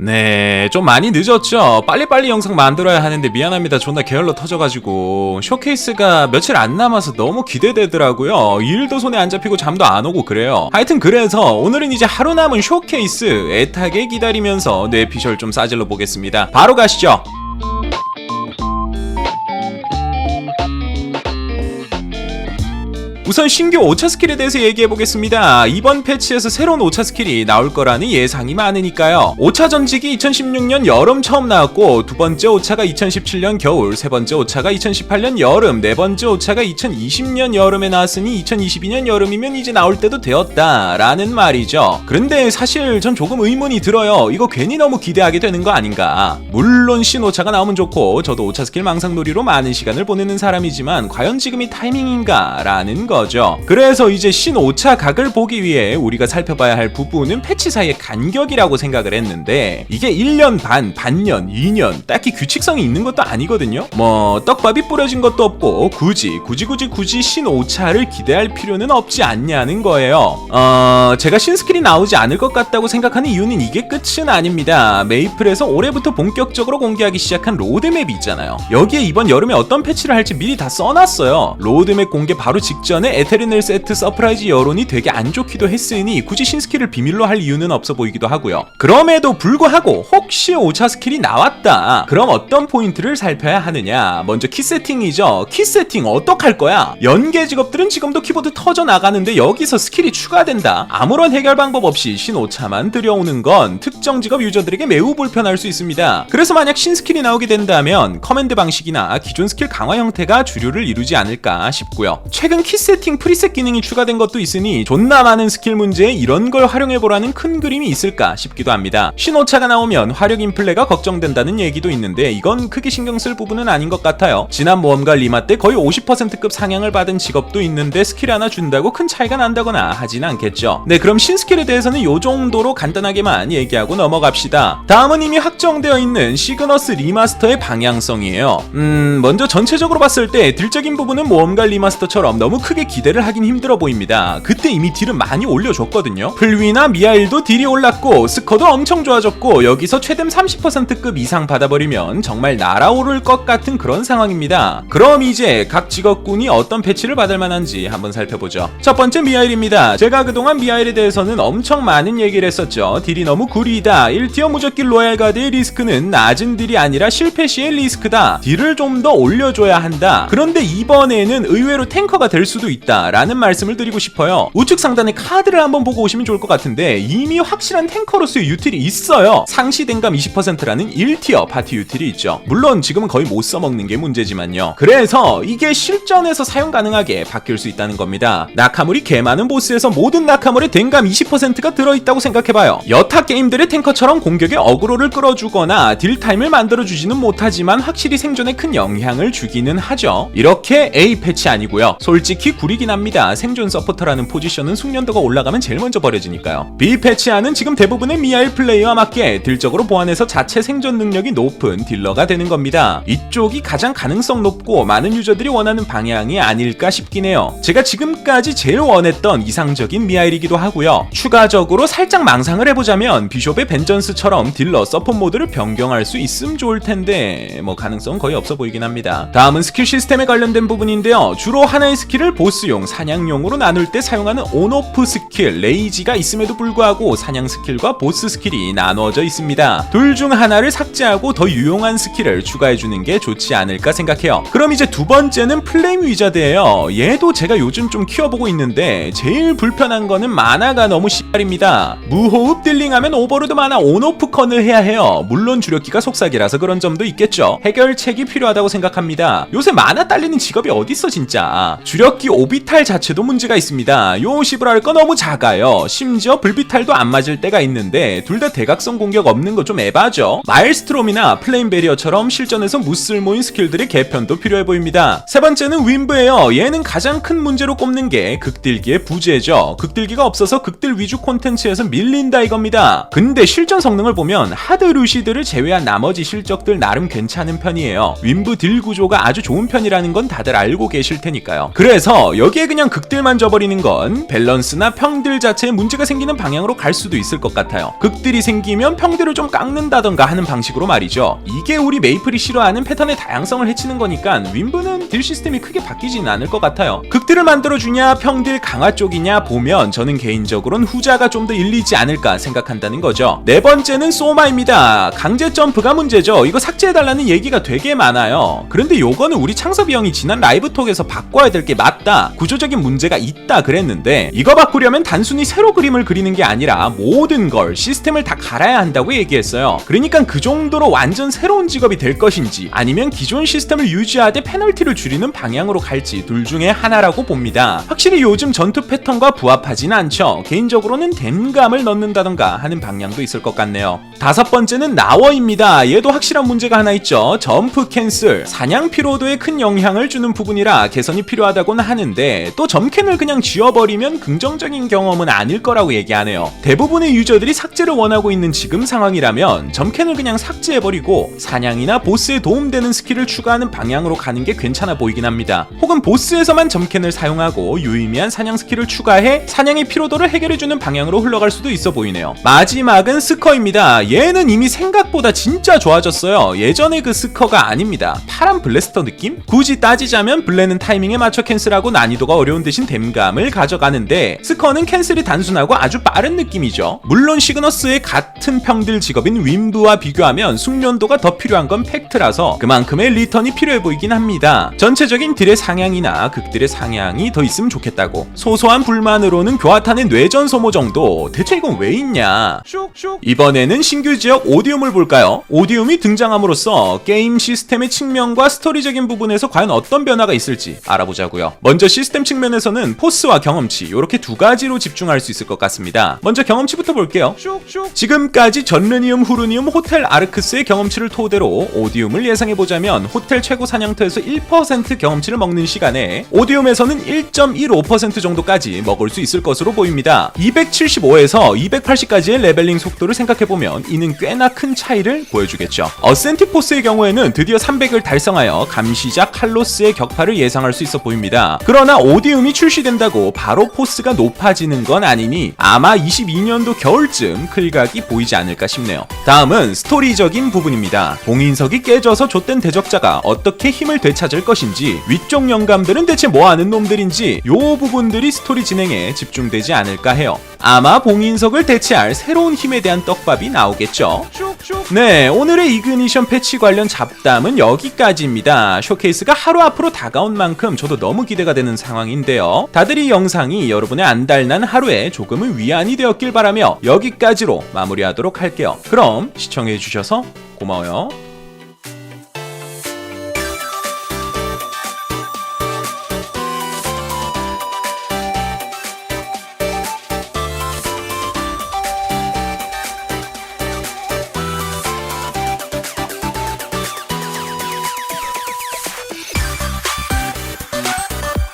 네, 좀 많이 늦었죠? 빨리빨리 영상 만들어야 하는데 미안합니다. 존나 게을러 터져가지고. 쇼케이스가 며칠 안 남아서 너무 기대되더라고요. 일도 손에 안 잡히고 잠도 안 오고 그래요. 하여튼 그래서 오늘은 이제 하루 남은 쇼케이스 애타게 기다리면서 뇌피셜 좀 싸질러 보겠습니다. 바로 가시죠. 우선 신규 오차 스킬에 대해서 얘기해 보겠습니다. 이번 패치에서 새로운 오차 스킬이 나올 거라는 예상이 많으니까요. 오차 전직이 2016년 여름 처음 나왔고 두 번째 오차가 2017년 겨울, 세 번째 오차가 2018년 여름, 네 번째 오차가 2020년 여름에 나왔으니 2022년 여름이면 이제 나올 때도 되었다라는 말이죠. 그런데 사실 전 조금 의문이 들어요. 이거 괜히 너무 기대하게 되는 거 아닌가? 물론 신오차가 나오면 좋고 저도 오차 스킬 망상놀이로 많은 시간을 보내는 사람이지만 과연 지금이 타이밍인가라는 거 죠. 그래서 이제 신오차 각을 보기 위해 우리가 살펴봐야 할 부분은 패치 사이의 간격이라고 생각을 했는데 이게 1년 반, 반년, 2년 딱히 규칙성이 있는 것도 아니거든요. 뭐 떡밥이 뿌려진 것도 없고 굳이 굳이 굳이 굳이 신오차를 기대할 필요는 없지 않냐는 거예요. 어, 제가 신스킬이 나오지 않을 것 같다고 생각하는 이유는 이게 끝은 아닙니다. 메이플에서 올해부터 본격적으로 공개하기 시작한 로드맵이 있잖아요. 여기에 이번 여름에 어떤 패치를 할지 미리 다 써놨어요. 로드맵 공개 바로 직전에 에테르넬 세트 서프라이즈 여론이 되게 안 좋기도 했으니 굳이 신스킬을 비밀로 할 이유는 없어 보이기도 하고요. 그럼에도 불구하고 혹시 오차 스킬이 나왔다. 그럼 어떤 포인트를 살펴야 하느냐? 먼저 키 세팅이죠. 키 세팅 어떡할 거야? 연계 직업들은 지금도 키보드 터져 나가는데 여기서 스킬이 추가된다. 아무런 해결 방법 없이 신오차만 들여오는 건 특정 직업 유저들에게 매우 불편할 수 있습니다. 그래서 만약 신스킬이 나오게 된다면 커맨드 방식이나 기존 스킬 강화 형태가 주류를 이루지 않을까 싶고요. 최근 키세 팅 프리셋 기능이 추가된 것도 있으니 존나 많은 스킬 문제에 이런 걸 활용해보라는 큰 그림이 있을까 싶기도 합니다. 신호차가 나오면 화력 인플레가 걱정된다는 얘기도 있는데 이건 크게 신경 쓸 부분은 아닌 것 같아요. 지난 모험가 리마 때 거의 50%급 상향을 받은 직업도 있는데 스킬 하나 준다고 큰 차이가 난다거나 하진 않겠죠. 네, 그럼 신스킬에 대해서는 요 정도로 간단하게만 얘기하고 넘어갑시다. 다음은 이미 확정되어 있는 시그너스 리마스터의 방향성이에요. 음, 먼저 전체적으로 봤을 때 딜적인 부분은 모험가 리마스터처럼 너무 크게 기대를 하긴 힘들어 보입니다. 그때 이미 딜은 많이 올려줬거든요. 플위나 미아일도 딜이 올랐고 스커도 엄청 좋아졌고 여기서 최대 30%급 이상 받아버리면 정말 날아오를 것 같은 그런 상황입니다. 그럼 이제 각 직업군이 어떤 패치를 받을 만한지 한번 살펴보죠. 첫 번째 미아일입니다. 제가 그동안 미아일에 대해서는 엄청 많은 얘기를 했었죠. 딜이 너무 구리다. 1티어 무적길 로얄 가드의 리스크는 낮은 딜이 아니라 실패 시의 리스크다. 딜을 좀 더 올려줘야 한다. 그런데 이번에는 의외로 탱커가 될 수도 있다. 라는 말씀을 드리고 싶어요. 우측 상단에 카드를 한번 보고 오시면 좋을 것 같은데 이미 확실한 탱커로서의 유틸이 있어요. 상시 댕감 20%라는 1티어 파티 유틸이 있죠. 물론 지금은 거의 못 써먹는 게 문제지만요. 그래서 이게 실전에서 사용 가능하게 바뀔 수 있다는 겁니다. 나카물이 개 많은 보스에서 모든 나카물에 댕감 20%가 들어있다고 생각해봐요. 여타 게임들의 탱커처럼 공격에 어그로를 끌어주거나 딜타임을 만들어주지는 못하지만 확실히 생존에 큰 영향을 주기는 하죠. 이렇게 A 패치 아니고요. 솔직히 구리긴 합니다. 생존 서포터라는 포지션은 숙련도가 올라가면 제일 먼저 버려지니까요. B 패치하는 지금 대부분의 미아일 플레이와 맞게 딜적으로 보완해서 자체 생존 능력이 높은 딜러가 되는 겁니다. 이쪽이 가장 가능성 높고 많은 유저들이 원하는 방향이 아닐까 싶긴 해요. 제가 지금까지 제일 원했던 이상적인 미아일이기도 하고요. 추가적으로 살짝 망상을 해보자면 비숍의 벤전스처럼 딜러 서폿 모드를 변경할 수 있음 좋을 텐데 뭐 가능성 거의 없어 보이긴 합니다. 다음은 스킬 시스템에 관련된 부분인데요. 주로 하나의 스킬을 보스용, 사냥용으로 나눌 때 사용하는 온오프 스킬, 레이지가 있음에도 불구하고 사냥 스킬과 보스 스킬이 나누어져 있습니다. 둘 중 하나를 삭제하고 더 유용한 스킬을 추가해주는 게 좋지 않을까 생각해요. 그럼 이제 두 번째는 플레임 위자드예요. 얘도 제가 요즘 좀 키워보고 있는데 제일 불편한 거는 만화가 너무 씨발입니다. 무호흡 딜링하면 오버로드 만화 온오프 컨을 해야 해요. 물론 주력기가 속삭이라서 그런 점도 있겠죠. 해결책이 필요하다고 생각합니다. 요새 만화 딸리는 직업이 어딨어 진짜. 주력기 오비탈 자체도 문제가 있습니다. 요 시브랄 거 너무 작아요. 심지어 불비탈도 안 맞을 때가 있는데 둘 다 대각선 공격 없는 거 좀 에바죠. 마일스트롬이나 플레인 베리어처럼 실전에서 무쓸모인 스킬들의 개편도 필요해 보입니다. 세 번째는 윈브예요. 얘는 가장 큰 문제로 꼽는 게 극딜기의 부재죠. 극딜기가 없어서 극딜 위주 콘텐츠에서 밀린다 이겁니다. 근데 실전 성능을 보면 하드 루시드를 제외한 나머지 실적들 나름 괜찮은 편이에요. 윈브 딜 구조가 아주 좋은 편이라는 건 다들 알고 계실 테니까요. 그래서 여기에 그냥 극딜만 져버리는 건 밸런스나 평들 자체에 문제가 생기는 방향으로 갈 수도 있을 것 같아요. 극딜이 생기면 평들을 좀 깎는다던가 하는 방식으로 말이죠. 이게 우리 메이플이 싫어하는 패턴의 다양성을 해치는 거니까 윈브는 딜 시스템이 크게 바뀌지는 않을 것 같아요. 극딜을 만들어주냐 평딜 강화 쪽이냐 보면 저는 개인적으로는 후자가 좀 더 일리지 않을까 생각한다는 거죠. 네 번째는 소마입니다. 강제 점프가 문제죠. 이거 삭제해달라는 얘기가 되게 많아요. 그런데 요거는 우리 창섭이 형이 지난 라이브 톡에서 바꿔야 될 게 맞다. 구조적인 문제가 있다 그랬는데 이거 바꾸려면 단순히 새로 그림을 그리는 게 아니라 모든 걸 시스템을 다 갈아야 한다고 얘기했어요. 그러니까 그 정도로 완전 새로운 직업이 될 것인지 아니면 기존 시스템을 유지하되 페널티를 줄이는 방향으로 갈지 둘 중에 하나라고 봅니다. 확실히 요즘 전투 패턴과 부합하진 않죠. 개인적으로는 댐감을 넣는다던가 하는 방향도 있을 것 같네요. 다섯 번째는 나워입니다. 얘도 확실한 문제가 하나 있죠. 점프 캔슬. 사냥 피로도에 큰 영향을 주는 부분이라 개선이 필요하다고는 하는데 또 점캔을 그냥 지워버리면 긍정적인 경험은 아닐 거라고 얘기하네요. 대부분의 유저들이 삭제를 원하고 있는 지금 상황이라면 점캔을 그냥 삭제해버리고 사냥이나 보스에 도움되는 스킬을 추가하는 방향으로 가는 게 괜찮아 보이긴 합니다. 혹은 보스에서만 점캔을 사용하고 유의미한 사냥 스킬을 추가해 사냥의 피로도를 해결해주는 방향으로 흘러갈 수도 있어 보이네요. 마지막은 스커입니다. 얘는 이미 생각보다 진짜 좋아졌어요. 예전의 그 스커가 아닙니다. 파란 블래스터 느낌? 굳이 따지자면 블레는 타이밍에 맞춰 캔슬하고 난이도가 어려운 대신 댐감을 가져가는데 스커는 캔슬이 단순하고 아주 빠른 느낌이죠. 물론 시그너스의 같은 평들 직업인 윈브와 비교하면 숙련도가 더 필요한 건 팩트라서 그만큼의 리턴이 필요해 보이긴 합니다. 전체적인 딜의 상향이나 극딜의 상향이 더 있으면 좋겠다고. 소소한 불만으로는 교화탄의 뇌전 소모 정도 대체 이건 왜 있냐? 이번에는 신규 지역 오디움을 볼까요? 오디움이 등장함으로써 게임 시스템의 측면과 스토리적인 부분에서 과연 어떤 변화가 있을지 알아보자고요. 먼저 시스템 측면에서는 포스와 경험치 이렇게 두 가지로 집중할 수 있을 것 같습니다. 먼저 경험치부터 볼게요. 지금까지 전르니움, 후르니움, 호텔 아르크스의 경험치를 토대로 오디움을 예상해 보자면 호텔 최고 사냥터에서 1% 경험치를 먹는 시간에 오디움에서는 1.15% 정도까지 먹을 수 있을 것으로 보입니다. 275에서 280까지의 레벨링 속도를 생각해 보면 이는 꽤나 큰 차이를 보여주겠죠. 어센티포스의 경우에는 드디어 300을 달성하여 감시자 칼로스의 격파를 예상할 수 있어 보입 그러나 오디움이 출시된다고 바로 포스가 높아지는 건 아니니 아마 22년도 겨울쯤 클각이 보이지 않을까 싶네요. 다음은 스토리적인 부분입니다. 봉인석이 깨져서 좆된 대적자가 어떻게 힘을 되찾을 것인지 위쪽 영감들은 대체 뭐하는 놈들인지 요 부분들이 스토리 진행에 집중되지 않을까 해요. 아마 봉인석을 대체할 새로운 힘에 대한 떡밥이 나오겠죠. 네, 오늘의 이그니션 패치 관련 잡담은 여기까지입니다. 쇼케이스가 하루 앞으로 다가온 만큼 저도 너무 기대가 되는 상황인데요. 다들 이 영상이 여러분의 안달난 하루에 조금은 위안이 되었길 바라며 여기까지로 마무리하도록 할게요. 그럼 시청해주셔서 고마워요.